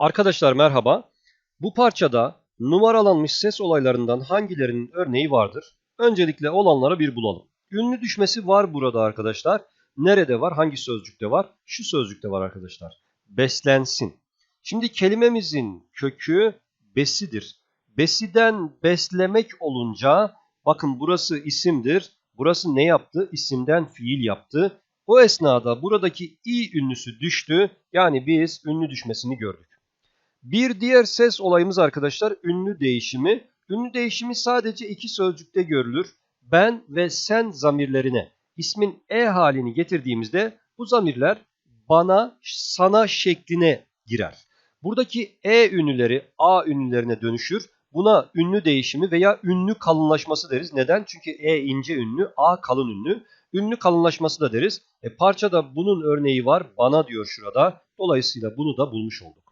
Arkadaşlar merhaba. Bu parçada numaralanmış ses olaylarından hangilerinin örneği vardır? Öncelikle olanları bir bulalım. Ünlü düşmesi var burada arkadaşlar. Nerede var? Hangi sözcükte var? Şu sözcükte var arkadaşlar. Beslensin. Şimdi kelimemizin kökü besidir. Besiden beslemek olunca bakın burası isimdir. Burası ne yaptı? İsimden fiil yaptı. O esnada buradaki i ünlüsü düştü. Yani biz ünlü düşmesini gördük. Bir diğer ses olayımız arkadaşlar ünlü değişimi. Ünlü değişimi sadece iki sözcükte görülür. Ben ve sen zamirlerine ismin e halini getirdiğimizde bu zamirler bana, sana şekline girer. Buradaki e ünlüleri a ünlülerine dönüşür. Buna ünlü değişimi veya ünlü kalınlaşması deriz. Neden? Çünkü e ince ünlü, a kalın ünlü. Ünlü kalınlaşması da deriz. E parçada bunun örneği var. Bana diyor şurada. Dolayısıyla bunu da bulmuş olduk.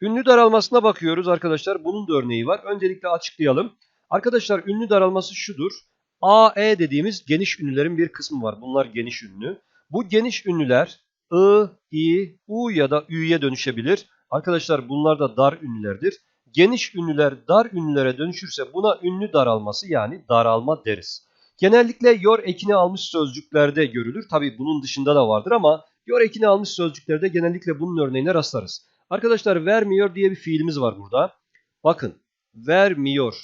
Ünlü daralmasına bakıyoruz arkadaşlar. Bunun da örneği var. Öncelikle açıklayalım. Arkadaşlar ünlü daralması şudur. AE dediğimiz geniş ünlülerin bir kısmı var. Bunlar geniş ünlü. Bu geniş ünlüler I, I, U ya da Ü'ye dönüşebilir. Arkadaşlar bunlar da dar ünlülerdir. Geniş ünlüler dar ünlülere dönüşürse buna ünlü daralması yani daralma deriz. Genellikle yor ekini almış sözcüklerde görülür. Tabi bunun dışında da vardır ama yor ekini almış sözcüklerde genellikle bunun örneğine rastlarız. Arkadaşlar vermiyor diye bir fiilimiz var burada. Bakın vermiyor.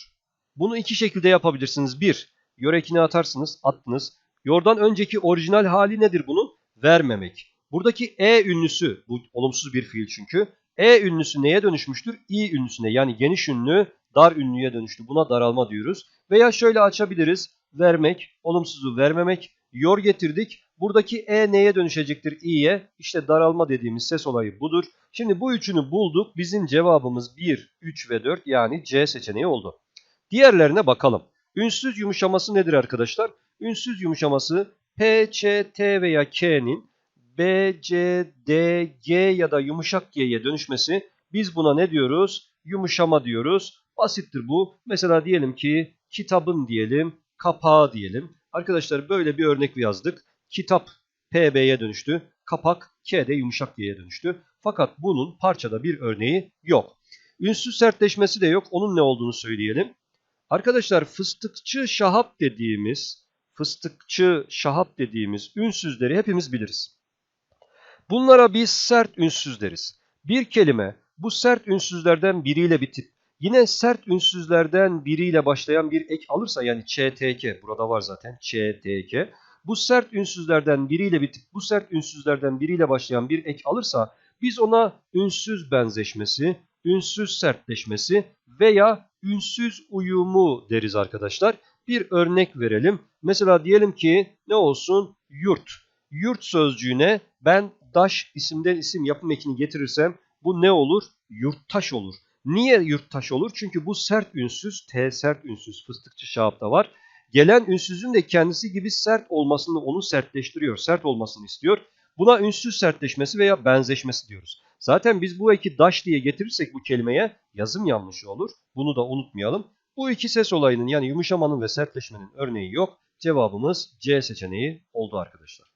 Bunu iki şekilde yapabilirsiniz. Bir, yor ekini atarsınız, attınız. Yordan önceki orijinal hali nedir bunun? Vermemek. Buradaki e ünlüsü, bu olumsuz bir fiil çünkü. E ünlüsü neye dönüşmüştür? i ünlüsüne yani geniş ünlü dar ünlüye dönüştü. Buna daralma diyoruz. Veya şöyle açabiliriz. Vermek, olumsuzu vermemek. Yor getirdik. Buradaki e neye dönüşecektir? i'ye. İşte daralma dediğimiz ses olayı budur. Şimdi bu üçünü bulduk. Bizim cevabımız 1, 3 ve 4 yani C seçeneği oldu. Diğerlerine bakalım. Ünsüz yumuşaması nedir arkadaşlar? Ünsüz yumuşaması P, Ç, T veya K'nin B, C, D, G ya da yumuşak G'ye dönüşmesi. Biz buna ne diyoruz? Yumuşama diyoruz. Basittir bu. Mesela diyelim ki kitabın diyelim, kapağı diyelim. Arkadaşlar böyle bir örnek yazdık. Kitap PB'ye dönüştü. Kapak K'de yumuşak G'ye dönüştü. Fakat bunun parçada bir örneği yok. Ünsüz sertleşmesi de yok. Onun ne olduğunu söyleyelim. Arkadaşlar fıstıkçı şahap dediğimiz, fıstıkçı şahap dediğimiz ünsüzleri hepimiz biliriz. Bunlara biz sert ünsüz deriz. Bir kelime bu sert ünsüzlerden biriyle bitip yine sert ünsüzlerden biriyle başlayan bir ek alırsa yani ÇTK burada var zaten ÇTK. Bu sert ünsüzlerden biriyle bitip bu sert ünsüzlerden biriyle başlayan bir ek alırsa biz ona ünsüz benzeşmesi, ünsüz sertleşmesi veya ünsüz uyumu deriz arkadaşlar. Bir örnek verelim. Mesela diyelim ki ne olsun? Yurt. Yurt sözcüğüne ben daş isimden isim yapım ekini getirirsem bu ne olur? Yurttaş olur. Niye yurttaş olur? Çünkü bu sert ünsüz, T sert ünsüz fıstıkçı şahapta var. Gelen ünsüzün de kendisi gibi sert olmasını onu sertleştiriyor. Sert olmasını istiyor. Buna ünsüz sertleşmesi veya benzeşmesi diyoruz. Zaten biz bu eki daş diye getirirsek bu kelimeye yazım yanlışı olur. Bunu da unutmayalım. Bu iki ses olayının yani yumuşamanın ve sertleşmenin örneği yok. Cevabımız C seçeneği oldu arkadaşlar.